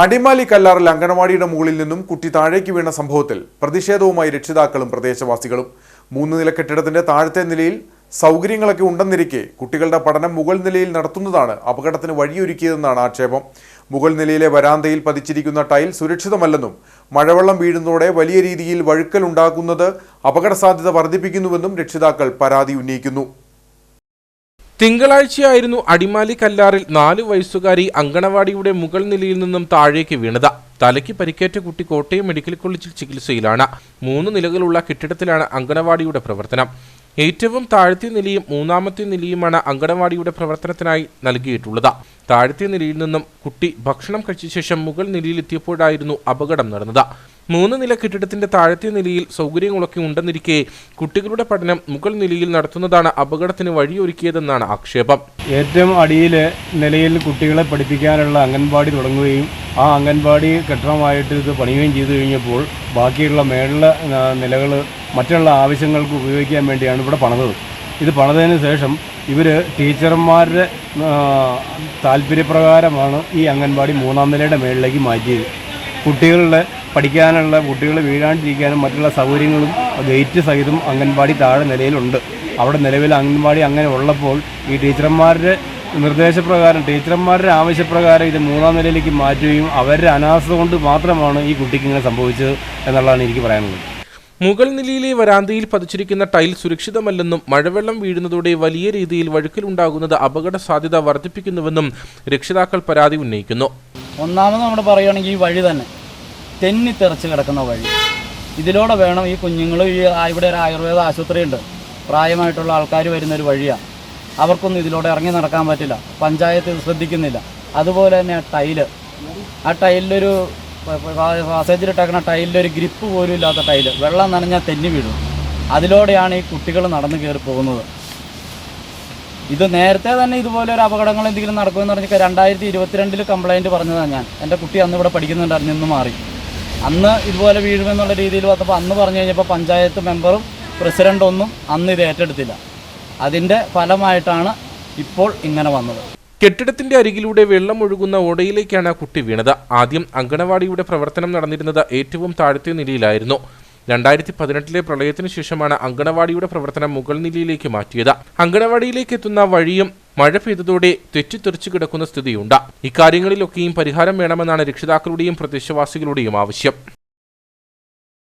അടിമാലി കല്ലാറിൽ അങ്കണവാടിയുടെ മുകളിൽ നിന്നും കുട്ടി താഴേക്ക് വീണ സംഭവത്തിൽ പ്രതിഷേധവുമായി രക്ഷിതാക്കളും പ്രദേശവാസികളും. മൂന്ന് നില കെട്ടിടത്തിന്റെ താഴത്തെ നിലയിൽ സൗകര്യങ്ങളൊക്കെ ഉണ്ടെന്നിരിക്കെ കുട്ടികളുടെ പഠനം മുകൾ നിലയിൽ നടത്തുന്നതാണ് അപകടത്തിന് വഴിയൊരുക്കിയതെന്നാണ് ആക്ഷേപം. മുകൾ നിലയിലെ വരാന്തയിൽ പതിച്ചിരിക്കുന്ന ടൈൽ സുരക്ഷിതമല്ലെന്നും മഴവെള്ളം വീഴുന്നതോടെ വലിയ രീതിയിൽ വഴുക്കൽ ഉണ്ടാക്കുന്നത് അപകട സാധ്യത വർദ്ധിപ്പിക്കുന്നുവെന്നും രക്ഷിതാക്കൾ പരാതി ഉന്നയിക്കുന്നു. തിങ്കളാഴ്ചയായിരുന്നു അടിമാലി കല്ലാറിൽ നാല് വയസ്സുകാരി അങ്കണവാടിയുടെ മുകൾ നിലയിൽ നിന്നും താഴേക്ക് വീണത്. തലയ്ക്ക് പരിക്കേറ്റ കുട്ടി കോട്ടയം മെഡിക്കൽ കോളേജിൽ ചികിത്സയിലാണ്. മൂന്ന് നിലകളുള്ള കെട്ടിടത്തിലാണ് അങ്കണവാടിയുടെ പ്രവർത്തനം. ഏറ്റവും താഴത്തെ നിലയും മൂന്നാമത്തെ നിലയുമാണ് അങ്കണവാടിയുടെ പ്രവർത്തനത്തിനായി നൽകിയിട്ടുള്ളത്. താഴത്തെ നിലയിൽ നിന്നും കുട്ടി ഭക്ഷണം കഴിച്ച ശേഷം മുകൾ നിലയിലെത്തിയപ്പോഴായിരുന്നു അപകടം നടന്നത്. മൂന്ന് നില കെട്ടിടത്തിന്റെ താഴത്തെ നിലയിൽ സൗകര്യങ്ങളൊക്കെ ഉണ്ടെന്നിരിക്കെ കുട്ടികളുടെ പഠനം മുകൾ നിലയിൽ നടത്തുന്നതാണ് അപകടത്തിന് വഴിയൊരുക്കിയതെന്നാണ് ആക്ഷേപം. ഏറ്റവും അടിയിൽ നിലയിൽ കുട്ടികളെ പഠിപ്പിക്കാനുള്ള അംഗൻവാടി തുടങ്ങുകയും ആ അംഗൻവാടി കെട്ടിടമായിട്ട് ഇത് പണിയുകയും ചെയ്തു കഴിഞ്ഞപ്പോൾ ബാക്കിയുള്ള മേളിലെ നിലകൾ മറ്റുള്ള ആവശ്യങ്ങൾക്ക് ഉപയോഗിക്കാൻ വേണ്ടിയാണ് ഇവിടെ പണിതത്. ഇത് പണിതതിന് ശേഷം ഇവർ ടീച്ചർമാരുടെ താല്പര്യപ്രകാരമാണ് ഈ അംഗൻവാടി മൂന്നാം നിലയുടെ മേളിലേക്ക് മാറ്റിയത്. കുട്ടികളുടെ പഠിക്കാനുള്ള കുട്ടികൾ വീഴാണ്ടിരിക്കാനും മറ്റുള്ള സൗകര്യങ്ങളും ഗേറ്റ് സഹിതം അംഗൻവാടി താഴെ നിലയിലുണ്ട്. അവിടെ നിലവിൽ അംഗൻവാടി അങ്ങനെ ഉള്ളപ്പോൾ ഈ ടീച്ചർമാരുടെ നിർദ്ദേശപ്രകാരം ടീച്ചർമാരുടെ ആവശ്യപ്രകാരം ഇത് മൂന്നാം നിലയിലേക്ക് മാറ്റുകയും അവരുടെ അനാസ്ഥ കൊണ്ട് മാത്രമാണ് ഈ കുട്ടിക്ക് ഇങ്ങനെ സംഭവിച്ചത് എന്നുള്ളതാണ് എനിക്ക് പറയാനുള്ളത്. മുകൾ നിലയിലെ വരാന്തയിൽ പതിച്ചിരിക്കുന്ന ടൈൽ സുരക്ഷിതമല്ലെന്നും മഴവെള്ളം വീഴുന്നതോടെ വലിയ രീതിയിൽ വഴുക്കലുണ്ടാകുന്നത് അപകട സാധ്യത വർദ്ധിപ്പിക്കുന്നുവെന്നും രക്ഷിതാക്കൾ പരാതി ഉന്നയിക്കുന്നു. ഒന്നാമത് നമ്മൾ പറയുകയാണെങ്കിൽ ഈ വഴി തന്നെ. തെന്നിത്തെറിച്ച് കിടക്കുന്ന വഴി. ഇതിലൂടെ വേണം ഈ കുഞ്ഞുങ്ങൾ ഈ ഇവിടെ ഒരു ആയുർവേദ ആശുപത്രിയുണ്ട് പ്രായമായിട്ടുള്ള ആൾക്കാർ വരുന്ന ഒരു വഴിയാണ് അവർക്കൊന്നും ഇതിലൂടെ ഇറങ്ങി നടക്കാൻ പറ്റില്ല. പഞ്ചായത്ത് ശ്രദ്ധിക്കുന്നില്ല. അതുപോലെ തന്നെ ആ ടൈൽ. ആ ടൈലിലൊരു പാസേജിലിട്ടേക്കുന്ന ടൈലിലൊരു ഗ്രിപ്പ് പോലും ഇല്ലാത്ത ടൈൽ. വെള്ളം നനഞ്ഞാൽ തെന്നി വീഴും. അതിലൂടെയാണ് ഈ കുട്ടികൾ നടന്നു കയറി പോകുന്നത്. ഇത് നേരത്തെ തന്നെ ഇതുപോലെ ഒരു അപകടങ്ങൾ എന്തെങ്കിലും നടക്കുമെന്ന് പറഞ്ഞാൽ രണ്ടായിരത്തി ഇരുപത്തിരണ്ടിൽ കംപ്ലൈന്റ് പറഞ്ഞതാണ് ഞാൻ. എന്റെ കുട്ടി അന്ന് ഇവിടെ പഠിക്കുന്നുണ്ടായിരുന്നു ഇന്ന് മാറി. അന്ന് ഇതുപോലെ വീഴുമെന്നുള്ള രീതിയിൽ വന്നപ്പോൾ അന്ന് പറഞ്ഞു കഴിഞ്ഞപ്പോൾ പഞ്ചായത്ത് മെമ്പറും പ്രസിഡന്റ് ഒന്നും അന്ന് ഇത് ഏറ്റെടുത്തില്ല. അതിന്റെ ഫലമായിട്ടാണ് ഇപ്പോൾ ഇങ്ങനെ വന്നത്. കെട്ടിടത്തിന്റെ അരികിലൂടെ വെള്ളം ഒഴുകുന്ന ഓടയിലേക്കാണ് കുട്ടി വീണത്. ആദ്യം അങ്കണവാടിയുടെ പ്രവർത്തനം നടന്നിരുന്നത് ഏറ്റവും താഴത്തെ നിലയിലായിരുന്നു. രണ്ടായിരത്തി പതിനെട്ടിലെ പ്രളയത്തിന് ശേഷമാണ് അങ്കണവാടിയുടെ പ്രവർത്തനം മുകൾ നിലയിലേക്ക് മാറ്റിയത്. അങ്കണവാടിയിലേക്ക് എത്തുന്ന വഴിയും മഴ പെയ്തതോടെ തെറ്റിത്തെറിച്ചു കിടക്കുന്ന സ്ഥിതിയുണ്ട്. ഇക്കാര്യങ്ങളിലൊക്കെയും പരിഹാരം വേണമെന്നാണ് രക്ഷിതാക്കളുടെയും പ്രദേശവാസികളുടെയും ആവശ്യം.